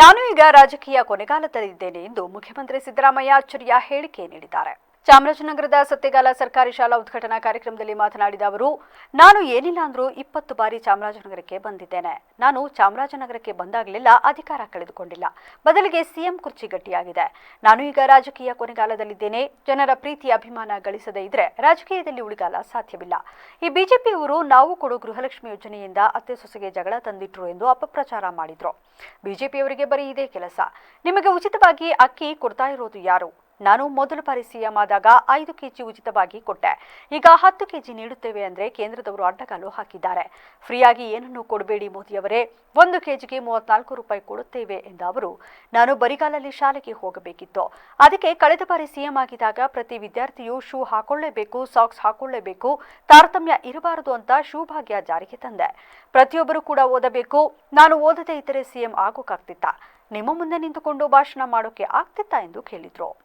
ನಾನು ಈಗ ರಾಜಕೀಯ ಕೊನೆಗಾಲದಲ್ಲಿದ್ದೇನೆ ಎಂದು ಮುಖ್ಯಮಂತ್ರಿ ಸಿದ್ದರಾಮಯ್ಯ ಅಚ್ಚರಿಯ ಹೇಳಿಕೆ ನೀಡಿದ್ದಾರೆ. ಚಾಮರಾಜನಗರದ ಸತ್ಯಗಾಲ ಸರ್ಕಾರಿ ಶಾಲಾ ಉದ್ಘಾಟನಾ ಕಾರ್ಯಕ್ರಮದಲ್ಲಿ ಮಾತನಾಡಿದ ಅವರು, ನಾನು ಏನಿಲ್ಲ ಅಂದ್ರೂ ಇಪ್ಪತ್ತು ಬಾರಿ ಚಾಮರಾಜನಗರಕ್ಕೆ ಬಂದಿದ್ದೇನೆ. ನಾನು ಚಾಮರಾಜನಗರಕ್ಕೆ ಬಂದಾಗಲೆಲ್ಲ ಅಧಿಕಾರ ಕಳೆದುಕೊಂಡಿಲ್ಲ. ಬದಲಿಗೆ ಸಿಎಂ ಕುರ್ಚಿ ಗಟ್ಟಿಯಾಗಿದೆ. ನಾನು ಈಗ ರಾಜಕೀಯ ಕೊನೆಗಾಲದಲ್ಲಿದ್ದೇನೆ. ಜನರ ಪ್ರೀತಿ, ಅಭಿಮಾನ ಗಳಿಸದೇ ಇದ್ರೆ ರಾಜಕೀಯದಲ್ಲಿ ಉಳಿಗಾಲ ಸಾಧ್ಯವಿಲ್ಲ. ಈ ಬಿಜೆಪಿಯವರು ನಾವು ಕೊಡು ಗೃಹಲಕ್ಷ್ಮಿ ಯೋಜನೆಯಿಂದ ಅತ್ತೆ ಸೊಸೆಗೆ ಜಗಳ ತಂದಿಟ್ರು ಎಂದು ಅಪಪ್ರಚಾರ ಮಾಡಿದ್ರು. ಬಿಜೆಪಿಯವರಿಗೆ ಬರೀ ಇದೇ ಕೆಲಸ. ನಿಮಗೆ ಉಚಿತವಾಗಿ ಅಕ್ಕಿ ಕೊಡ್ತಾ ಇರೋದು ಯಾರು? ನಾನು ಮೊದಲ ಬಾರಿ ಸಿಎಂ ಆದಾಗ ಐದು ಕೆಜಿ ಉಚಿತವಾಗಿ ಕೊಟ್ಟೆ. ಈಗ ಹತ್ತು ಕೆಜಿ ನೀಡುತ್ತೇವೆ ಅಂದ್ರೆ ಕೇಂದ್ರದವರು ಅಡ್ಡಗಾಲು ಹಾಕಿದ್ದಾರೆ. ಫ್ರೀಯಾಗಿ ಏನನ್ನೂ ಕೊಡಬೇಡಿ ಮೋದಿಯವರೇ? ಒಂದು ಕೆಜಿಗೆ ಮೂವತ್ನಾಲ್ಕು ರೂಪಾಯಿ ಕೊಡುತ್ತೇವೆ ಎಂದ ಅವರು, ನಾನು ಬರಿಗಾಲಲ್ಲಿ ಶಾಲೆಗೆ ಹೋಗಬೇಕಿತ್ತು. ಅದಕ್ಕೆ ಕಳೆದ ಬಾರಿ ಸಿಎಂ ಆಗಿದಾಗ ಪ್ರತಿ ವಿದ್ಯಾರ್ಥಿಯು ಶೂ ಹಾಕೊಳ್ಳೇಬೇಕು, ಸಾಕ್ಸ್ ಹಾಕೊಳ್ಳೇಬೇಕು, ತಾರತಮ್ಯ ಇರಬಾರದು ಅಂತ ಶೂ ಭಾಗ್ಯ ಜಾರಿಗೆ ತಂದೆ. ಪ್ರತಿಯೊಬ್ಬರು ಕೂಡ ಓದಬೇಕು. ನಾನು ಓದದೇ ಇದ್ದರೆ ಸಿಎಂ ಆಗೋಕ್ಕಾಗ್ತಿತ್ತ? ನಿಮ್ಮ ಮುಂದೆ ನಿಂತುಕೊಂಡು ಭಾಷಣ ಮಾಡೋಕೆ ಆಗ್ತಿತ್ತಾ ಎಂದು ಕೇಳಿದ್ರು.